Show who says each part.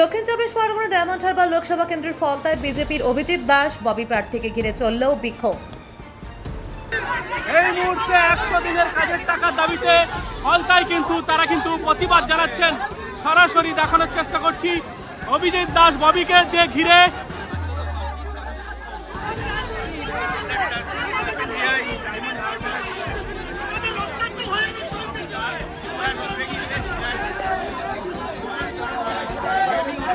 Speaker 1: দক্ষিণ চব্বিশ পরগনা ডায়মন্ড হারবার লোকসভা কেন্দ্রের ফলতায় বিজেপির অভিজিৎ দাস, ববি প্রার্থীকে ঘিরে চললেও বিক্ষোভ।
Speaker 2: এই মুহূর্তে একশো দিনের কাজের টাকার দাবিতে ফলতায় কিন্তু তারা কিন্তু প্রতিবাদ জানাচ্ছেন। সরাসরি দেখানোর চেষ্টা করছি। অভিজিৎ দাস, ববিকে ঘিরে